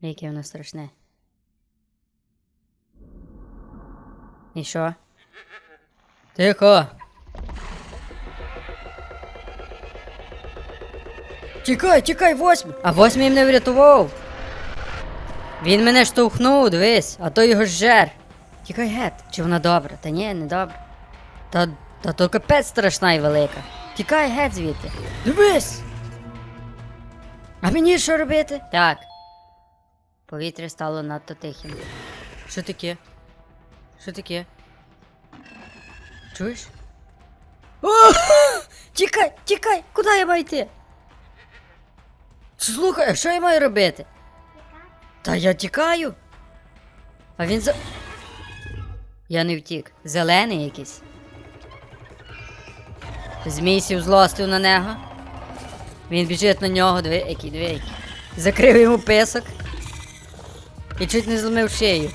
Яке воно страшне. І що? Тихо. Тікай, тікай, восьмий. А восьмий мене врятував. Він мене штовхнув, дивись, а то його жер. Тікай гет. Чи вона добра? Та ні, не добра. Та, та то капець страшна і велика. Тікай геть звідти. Дивись! А мені що робити? Так. Повітря стало надто тихим. Що таке? Що таке? Чуєш? Тікай, тікай! Куди я маю йти? Слухай, а що я маю робити? Та я тікаю. А він за. Я не втік. Зелений якийсь. Змій сів злостив на нього. Він біжить на нього, диви, який. Закрив йому писок. І чуть не зломив шию.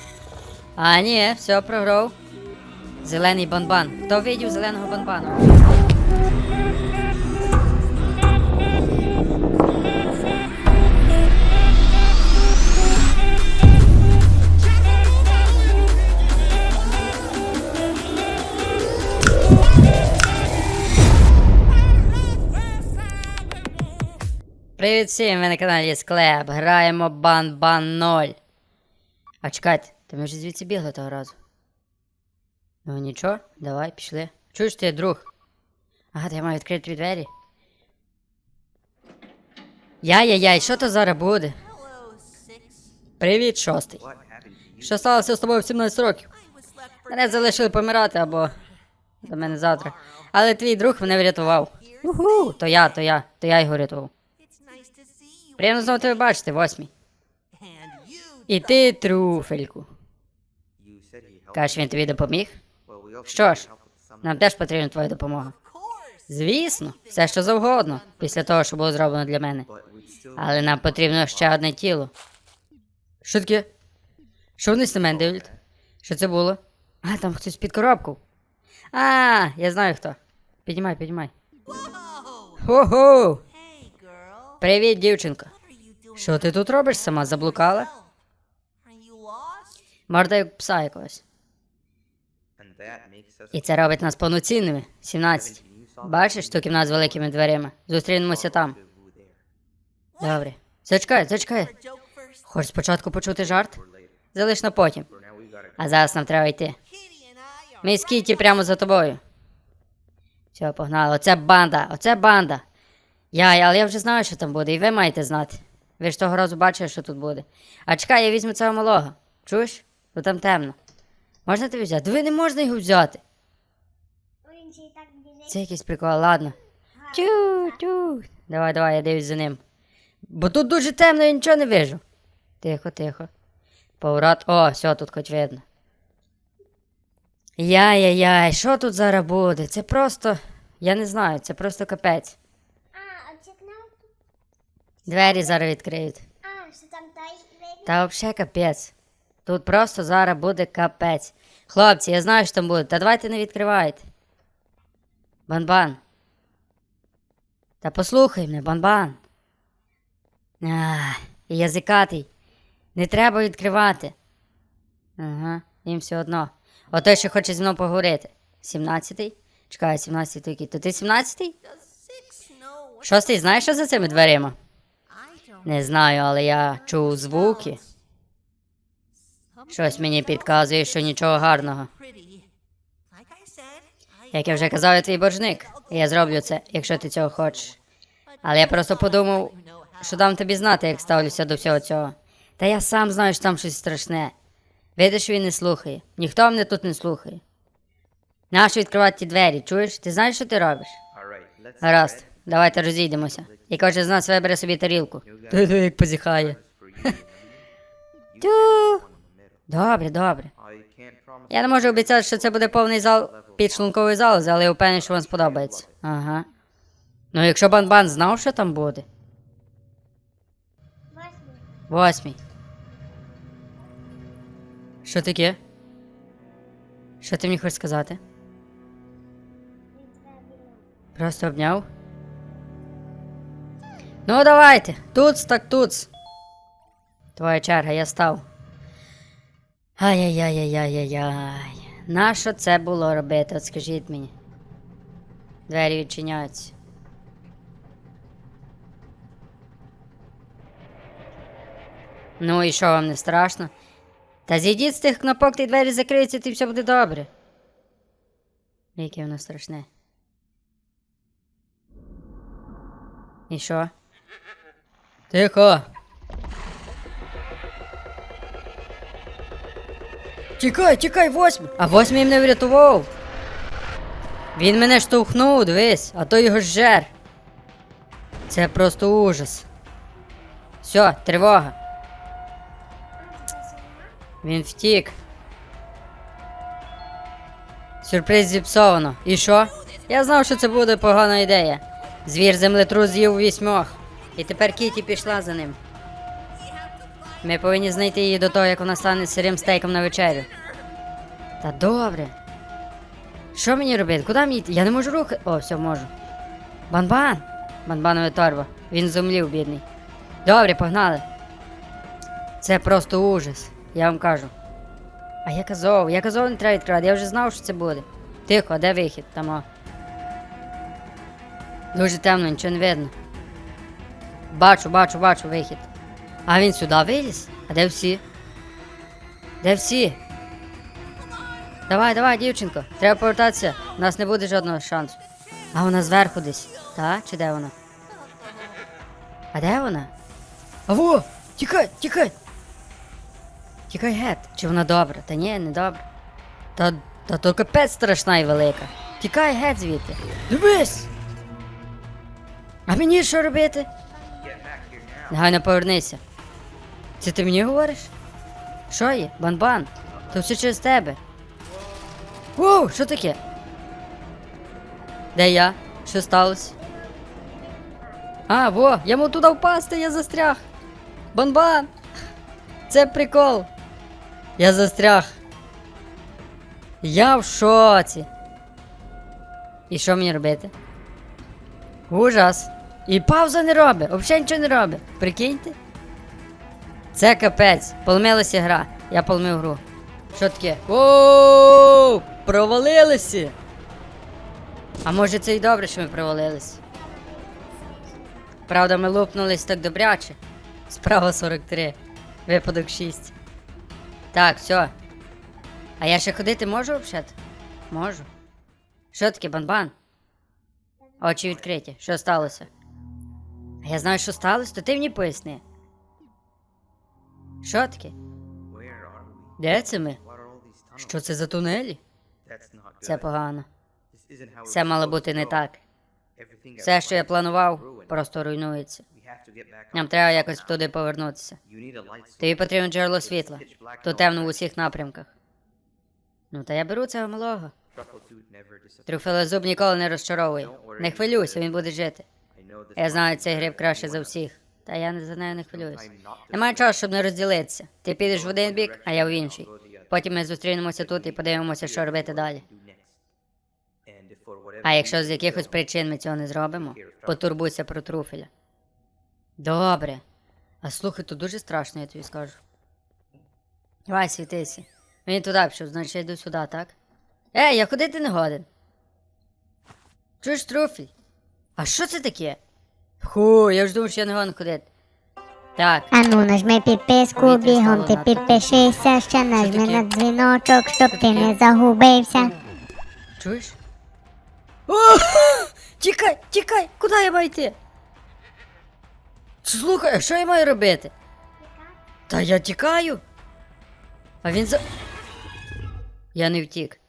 А ні, все програв. Зелений банбан. Хто видів зеленого банбана? Привіт всім, ви на каналі Склеп. Граємо Бан-Бан 0. А чекайте, ти ми вже звідси бігли того разу. Ну нічого, давай, пішли. Чуєш ти, друг? Ага, то я маю відкрити твої двері. Яй-яй-яй, що то зараз буде? Привіт, шостий. Що сталося з тобою в 17 років? Мене залишили помирати або за мене завтра. Але твій друг мене врятував. Уху, то я, то я, то я його рятував. Приємно знову тебе бачити, восьмій. І ти, труфельку. Кажеш, він тобі допоміг? Що ж, Нам теж потрібна твоя допомога. Звісно, все що завгодно, після того, що було зроблено для мене. Але нам потрібно ще одне тіло. Що таке? Що вони на мене дивлять? Що це було? А, там хтось під коробку. А, я знаю хто. Піднімай, піднімай. Хо-хо! Привіт, дівчинко. Що ти тут робиш сама? Заблукала? Морда як пса якогось. І це робить нас повноцінними. 17. Бачиш ту кімнату з великими дверима? Зустрінемося там. Добре. Зачекай, зачекай. Хочеш спочатку почути жарт? Залиш на потім. А зараз нам треба йти. Ми з Кіті прямо за тобою. Все, погнали. Оце банда, оце банда. Яй, але я вже знаю, що там буде, і ви маєте знати. Ви ж того разу бачили, що тут буде. А чекай, я візьму цього малого. Чуєш? Бо там темно. Можна тобі взяти? Ви не можна його взяти. Це якийсь прикол, ладно. Тю, тю. Давай, давай, я дивлюсь за ним. Бо тут дуже темно, я нічого не вижу. Тихо, тихо. Поворот. О, все, тут хоч видно. Яй-яй-яй, що тут зараз буде? Це просто. Я не знаю, це просто капець. А. Двері зараз відкриють. А, що там той видно? Та взагалі капець. Тут просто зараз буде капець. Хлопці, я знаю, що там буде. Та давайте не відкривайте. Банбан. Та послухай мене, банбан. Ах, язикатий. Не треба відкривати. Ага, їм все одно. Отой, що хоче зі мною поговорити. 17-й? Чекай, 17-й то який? То ти 17-й? Шостий, знаєш, що за цими дверима? Не знаю, але я чув звуки. Щось мені підказує, що нічого гарного. Як я вже казав, я твій боржник. Я зроблю це, якщо ти цього хочеш. Але я просто подумав, що дам тобі знати, як ставлюся до всього цього. Та я сам знаю, що там щось страшне. Видиш, він не слухає. Ніхто мене тут не слухає. Нащо відкривати ті двері, чуєш? Ти знаєш, що ти робиш? Гаразд, давайте розійдемося. І кожен з нас вибере собі тарілку. Ти як позіхає. Тю. Добре, добре. Я не можу обіцяти, що це буде повний зал підшлункової залози, але я впевнений, що вам сподобається. Ага. Ну, якщо Банбан знав, що там буде. Восьмій. Що таке? Що ти мені хочеш сказати? Просто обняв. Ну, давайте. Туц так туц. Твоя черга, я став. Ай-яй-яй-яй-яй-яй. Нащо це було робити? От скажіть мені. Двері відчиняються. Ну і що вам не страшно? Та зійдіть з тих кнопок, ті двері закриються, і все буде добре. Яке воно страшне. І що? Тихо. Тікай, тікай, восьмий. А восьмий мене врятував. Він мене штовхнув, дивись, а то його жер. Це просто ужас. Все, тривога. Він втік. Сюрприз зіпсовано. І що? Я знав, що це буде погана ідея. Звір землетрус з'їв вісьмох. І тепер Кіті пішла за ним. Ми повинні знайти її до того, як вона стане сирим стейком на вечерю. Та добре. Що мені робити? Куди мені йти? Я не можу рухати. О, все можу. Банбан! Банбанове торба. Він зумлів, бідний. Добре, погнали. Це просто ужас, я вам кажу. А я казав, я казав, не треба відкривати, я вже знав, що це буде. Тихо, де вихід? Там. О. Дуже темно, нічого не видно. Бачу, бачу, бачу вихід. А він сюди виліз? А де всі? Де всі? Давай, давай, дівчинко, треба повертатися. У нас не буде жодного шансу. А вона зверху десь. Та? Чи де вона? А де вона? А во! Тікай, тікай! Тікай геть, чи вона добра? Та ні, не добра. Та, та то капець страшна і велика. Тікай геть звідти. Дивись! А мені що робити? Негайно повернися. Це ти мені говориш? Що є? Бан-бан? То все через тебе. Воу, що таке? Де я? Що сталося? А, во, я мав туди впасти, я застряг. Бан-бан! Це прикол. Я застряг. Я в шоці. І що мені робити? Ужас. І пауза не робить, взагалі нічого не робить. Прикиньте. Це капець. Поломилася гра. Я поломив гру. Що таке? Оу! Провалилися! А може це й добре, що ми провалились? Правда, ми лупнулись так добряче. Справа 43. Випадок 6. Так, все. А я ще ходити можу взагалі? Можу. Що таке, банбан? Очі відкриті. Що сталося? А я знаю, що сталося, то ти мені поясни. Що таке? Де це ми? Що це за тунелі? Це погано. Це мало бути не так. Все, що я планував, просто руйнується. Нам треба якось туди повернутися. Тобі потрібно джерело світла. all темно в усіх напрямках. Ну, та я беру цього малого. Трюфелезуб ніколи не розчаровує. Не хвилюйся, він буде жити. Я знаю цей гриб краще за всіх. Та я не за нею не хвилююсь. Немає часу, щоб не розділитися. Ти підеш в один бік, а я в інший. Потім ми зустрінемося тут і подивимося, що робити далі. А якщо з якихось причин ми цього не зробимо, потурбуйся про труфеля. Добре. А слухай, тут дуже страшно, я тобі скажу. Давай, світися. Він туди пішов, значить я йду сюди, так? Ей, я ходити не годен. Чуєш труфель? А що це таке? Ху, я ж думав, що я не годен ходити. Так, Ану, нажми підписку, бігом ти підпишися, ще нажми на дзвіночок, щоб ти не загубився. чуєш? О, тікай, тікай, куди я маю йти? Слухай, а що я маю робити? Та я тікаю. А він за. Я не втік.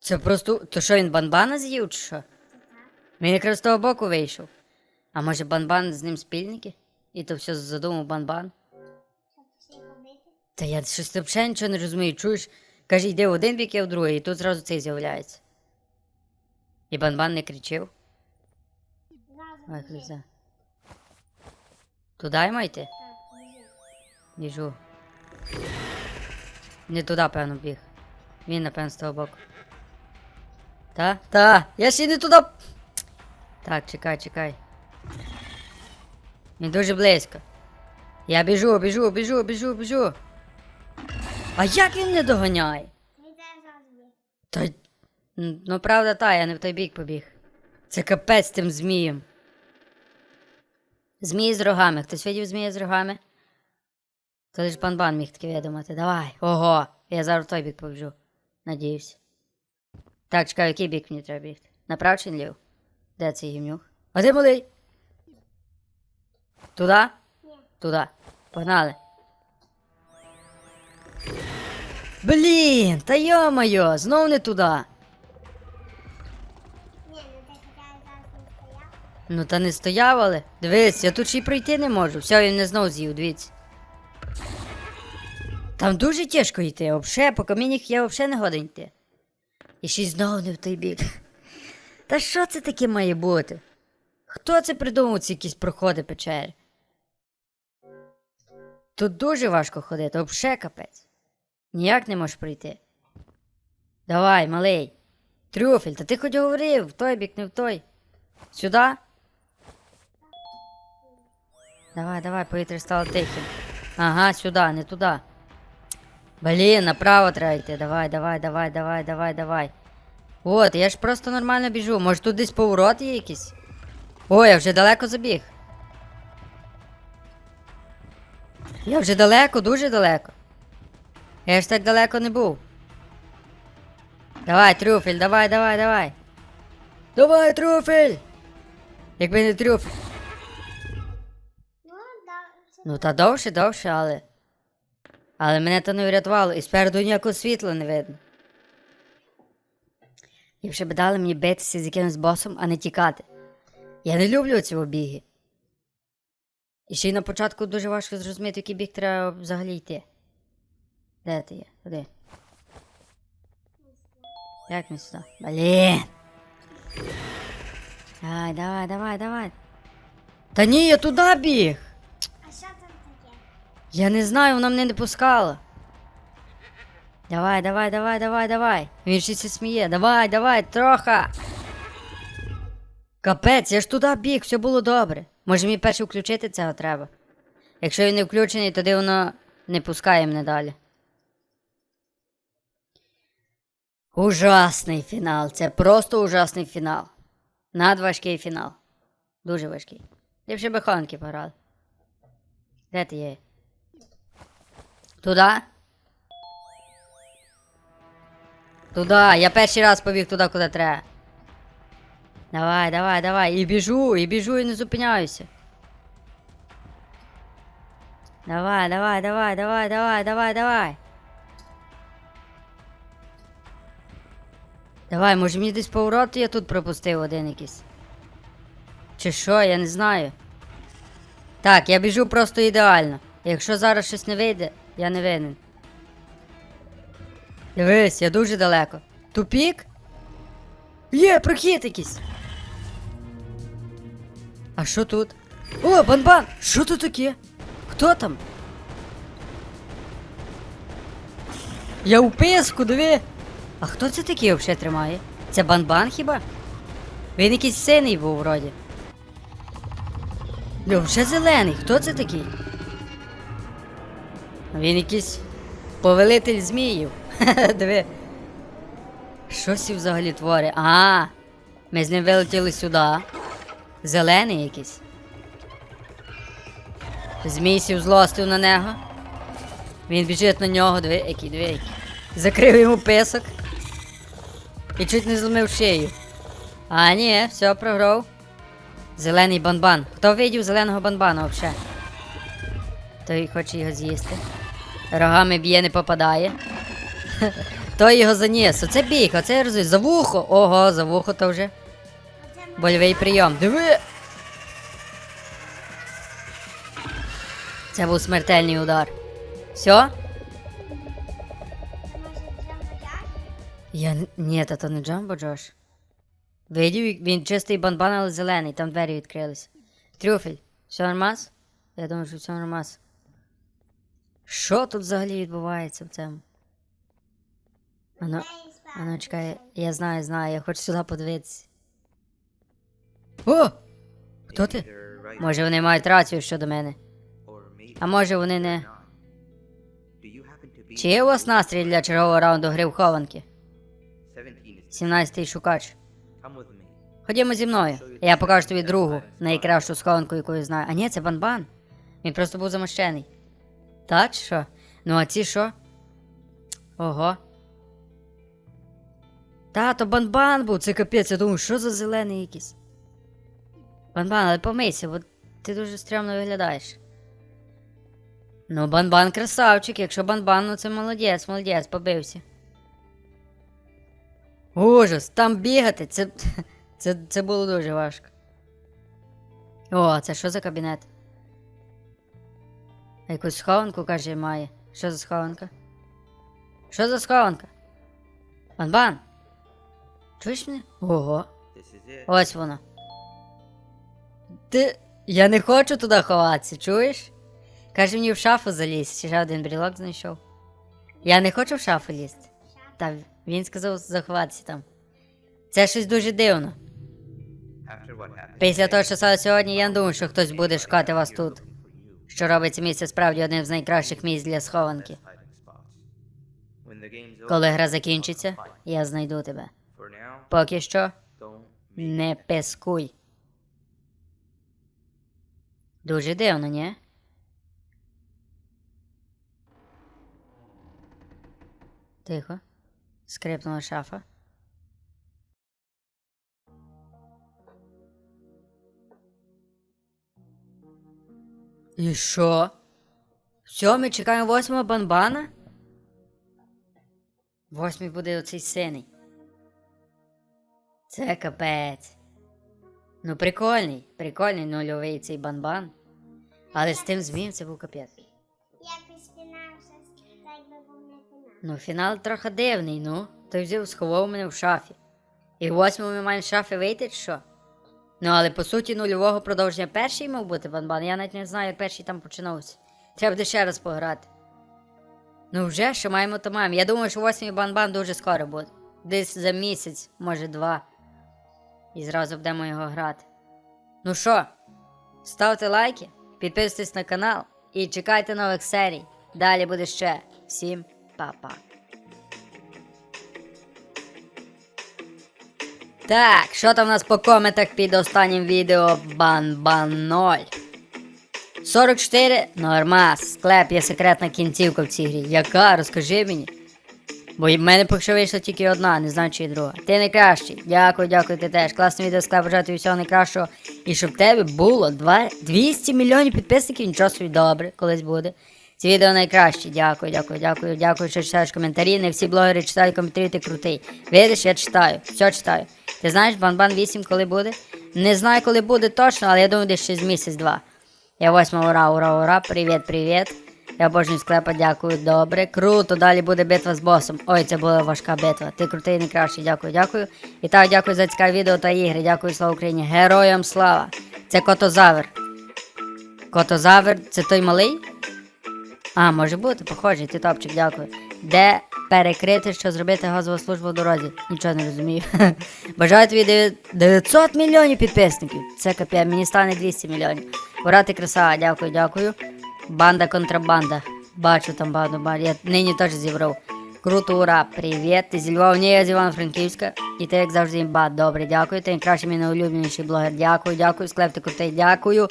Це просто. То що він банбана з'їв чи що? Він якраз з того боку вийшов. А може банбан з ним спільники? І то все задумав банбан? Та я щось взагалі нічого не розумію. Чуєш? Каже, йди в один бік, я в другий, і тут зразу цей з'являється. І банбан не кричив. Ой, біжи. Туди майте? Біжу. Не туди, певно, біг. Він, напевно, з того боку. Та? Та! Я ще не туди. Так, чекай, чекай. Він дуже близько. Я біжу, біжу, біжу, біжу, біжу. А як він не доганяє? Та. Ну, правда, та, я не в той бік побіг. Це капець тим змієм. Змії з рогами. Хтось видів змія з рогами? То лиш банбан міг таке видумати. Давай. Ого. Я зараз в той бік побіжу. Надіюсь. Так, чекай, який бік мені треба бігти? Направ чи налів? Де цей гімнюх? А де малий? Туда? Ні. Туда. Погнали. Блін, та йо-моє, знов не туди. Ну ти. Ну та не стояв, але. Дивись, я тут ще й пройти не можу. Все, він не знов з'їв, дивіться. Там дуже тяжко йти, обше, по каміннях я взагалі не годен йти. І ще й знову не в той бік. Та що це таке має бути? Хто це придумав ці якісь проходи печери? Тут дуже важко ходити, обше капець. Ніяк не можеш пройти. Давай, малий. Трюфель, та ти хоч говорив, в той бік, не в той. Сюди? Давай, давай, повітря стало тихим. Ага, сюди, не туди. Блін, направо треба йти. Давай, давай, давай, давай, давай, давай. От, я ж просто нормально біжу. Може тут десь поворот є якийсь? Ой, я вже далеко забіг. Я вже далеко, дуже далеко. Я ж так далеко не був. Давай, трюфель, давай, давай, давай. Давай, трюфель! Якби не трюфель. Ну, да. Ну та довше, довше, але. Але мене то не врятувало, і спереду ніякого світла не видно. Ліпше б дали мені битися з якимось босом, а не тікати. Я не люблю ці біги. І ще й на початку дуже важко зрозуміти, який біг треба взагалі йти. Де ти є? Куди? Як не сюди? Блін. Давай, давай, давай, давай. Та ні, я туди біг. А що там таке? Я не знаю, вона мене не пускала. Давай, давай, давай, давай, давай. Він се сміє. Давай, давай, троха. Капець, я ж туди біг, все було добре. Може мені перше включити цього треба. Якщо він не включений, тоді воно не пускає мене далі. Ужасний фінал. Це просто ужасний фінал. Надважкий фінал. Дуже важкий. Ліпше би хонки пограли. Де ти є? Туда? Туда. Я перший раз побіг туди, куди треба. Давай, давай, давай. І біжу, і біжу, і не зупиняюся. Давай, давай, давай, давай, давай, давай, давай. Давай, може мені десь поворот я тут пропустив один якийсь. Чи що, я не знаю. Так, я біжу просто ідеально. Якщо зараз щось не вийде, я не винен. Дивись, я дуже далеко. Тупік? Є, прохід якийсь. А що тут? О, банбан! Що тут таке? Хто там? Я у писку, диви. А хто це такий взагалі тримає? Це банбан хіба? Він якийсь синий був вроді. Льо, вже зелений. Хто це такий? Він якийсь повелитель зміїв. Диви. Що сі взагалі творить? А, ми з ним вилетіли сюди. Зелений якийсь. Змій сів злостив на нього. Він біжить на нього, диви, який, диви, який. Закрив йому писок. І чуть не зломив шию. А, ні, все, програв. Зелений банбан. Хто видів зеленого банбана взагалі? Той хоче його з'їсти. Рогами б'є, не попадає. Той його заніс. Оце біг, оце я розумію. За вухо. Ого, за вухо то вже. Больовий прийом. Диви. Це був смертельний удар. Все? Я Ні, та то не Джамбо Джош. Видів, він чистий банбан, але зелений, там двері відкрились. Трюфель, все нормас? Я думаю, що все нормас. Що тут взагалі відбувається в цьому? Спав. ану, чекай, я знаю, знаю, я хочу сюди подивитися. О! Хто ти? Може вони мають рацію щодо мене. А може вони не. Чи є у вас настрій для чергового раунду гри в хованки? 17 is 17-й шукач. Ходімо зі мною. Я покажу тобі другу, найкращу схованку, яку я знаю. А ні, це банбан. Він просто був замощений. Так що? Ну а ці що? Ого. Та, то банбан був, це капець, я думаю, що за зелений якийсь. Банбан, але помийся, бо ти дуже стрьомно виглядаєш. Ну, банбан красавчик, якщо банбан, ну це молодець, молодець, побився. Ужас, там бігати, це, це, це було дуже важко. О, це що за кабінет? Якусь схованку, каже, має. Що за схованка? Що за схованка? Банбан! Чуєш мене? Ого, ось воно. Ти. Я не хочу туди ховатися, чуєш? Каже мені в шафу залізь, ще один брілок знайшов. Я не хочу в шафу лізти. Та він сказав заховатися там. Це щось дуже дивно. Після того, що сталося сьогодні, я не думаю, що хтось буде шукати вас тут. Що робить це місце справді одним з найкращих місць для схованки. Коли гра закінчиться, я знайду тебе. Поки що не пескуй. Дуже дивно, ні? Тихо. Скрипнула шафа. І що? Все, ми чекаємо восьмого банбана? Восьмий буде оцей синий. Це капець. Ну, прикольний, прикольний нульовий цей банбан. Але з тим змієм це був капець. Якось фінал так би був не фінал. Ну, фінал трохи дивний, ну. Той взяв, сховав мене в шафі. І в восьмому ми маємо з шафи вийти, чи що? Ну, але по суті нульового продовження перший мав бути банбан. Я навіть не знаю, як перший там починався. Треба буде ще раз пограти. Ну вже що маємо, то маємо. Я думаю, що восьмий банбан дуже скоро буде. Десь за місяць, може два. І зразу будемо його грати. Ну що, ставте лайки, підписуйтесь на канал і чекайте нових серій. Далі буде ще. Всім па-па. Так, що там у нас по коментах під останнім відео Бан-бан 0. 44 нормас. Склеп є секретна кінцівка в цій грі. Яка? Розкажи мені. Бо в мене поки що вийшла тільки одна, не знаю, чи друга. Ти найкращий. Дякую, дякую, ти теж. Класне відео склеп бажаю тобі всього найкращого. І щоб в тебе було 200 мільйонів підписників, нічого собі добре, колись буде. Ці відео найкращі. Дякую, дякую, дякую, дякую, що читаєш коментарі. Не всі блогери читають коментарі, ти крутий. Видиш, я читаю, все читаю. Ти знаєш, Банбан 8 коли буде? Не знаю, коли буде точно, але я думаю, десь через місяць-два. Я восьма, ура, ура, ура, привіт, привіт. Я обожнюю склепа, дякую, добре. Круто, далі буде битва з босом. Ой, це була важка битва. Ти крутий найкращий, дякую, дякую. І так, дякую за цікаве відео та ігри. Дякую, слава Україні. Героям слава! Це котозавр. Котозавр, це той малий? А, може бути, похожий, ти топчик, дякую. Де перекрити, що зробити газову службу в дорозі? Нічого не розумію. Бажаю тобі 900 мільйонів підписників. Це капець, мені стане 200 мільйонів. Ура, ти краса, дякую, дякую. Банда контрабанда. Бачу там банду, банду. Я нині теж зібрав. Круто, ура, привіт. Ти зі Львова, ні, я з Івано-Франківська. І ти, як завжди, імба. Добре, дякую. Ти найкращий мій найулюбленіший блогер. Дякую, дякую. Склеп ти крутий, дякую.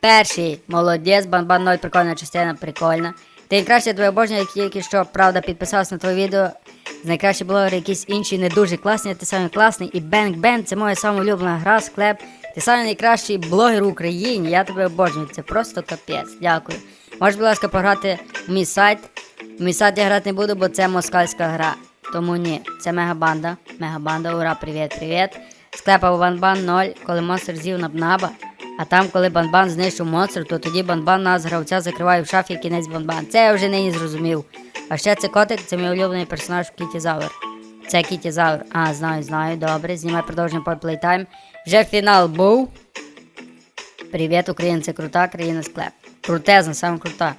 Перший, молодець, банбан 0, прикольна частина, прикольна. Ти найкращий твоє обожнює, як тільки що, правда, підписався на твоє відео. Найкращі блогери, якісь інші не дуже класні, ти самий класний. І Бенк Бен це моя сама улюблена гра, склеп. Ти самий найкращий блогер в Україні. Я тебе обожнюю. Це просто капець. Дякую. Можеш, будь ласка, пограти в мій сайт. В мій сайт я грати не буду, бо це москальська гра. Тому ні, це мегабанда. Мегабанда, ура, привіт, привіт. Склепав Банбан 0, коли монстр з'їв на бнаба. А там, коли Банбан знищив монстр, то тоді Банбан нас гравця закриває в шафі кінець Банбан. Це я вже нині зрозумів. А ще це котик, це мій улюблений персонаж в Кіті Завр. Це Кіті Завр. А, знаю, знаю, добре. Знімай продовження по Playtime. Вже фінал був. Привіт, Україна, це крута країна склеп. Крутезна, саме крута.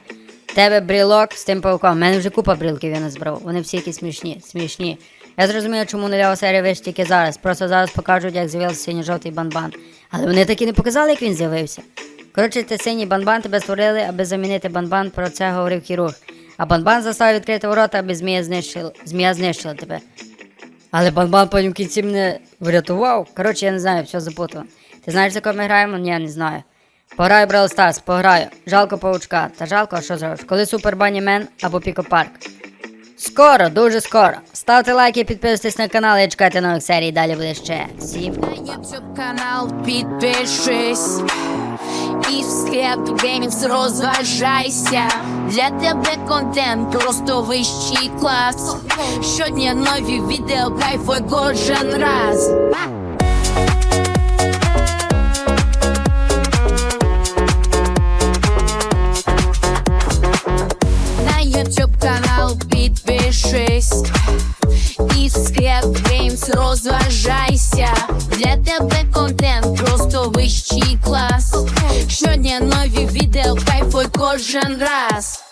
Тебе брілок з тим пауком. У мене вже купа брілків я назбрав. Вони всі якісь смішні, смішні. Я зрозумів, чому серія вийшла тільки зараз. Просто зараз покажуть, як з'явився синьо-жовтий банбан. Але вони так і не показали, як він з'явився. Коротше, ти синій банбан тебе створили, аби замінити банбан, про це говорив хірург. А банбан заставив відкрити ворота, аби змія знищила, змія знищила тебе. Але банбан потім в кінці мене врятував. Коротше, я не знаю, все запутав. Ти знаєш, за кого ми граємо? Ні, не знаю. Пограю Brawl Stars, пограю. Жалко паучка. Та жалко, а що зробиш? Коли Супер Бані Мен або Пікопарк. Скоро, дуже скоро. Ставте лайки, підписуйтесь на канал і чекайте нових серій. Далі буде ще. Всім. Канал підпишись І в склеп геймінг розважайся Для тебе контент просто вищий клас Щодня нові відео, кайфуй кожен раз кожен раз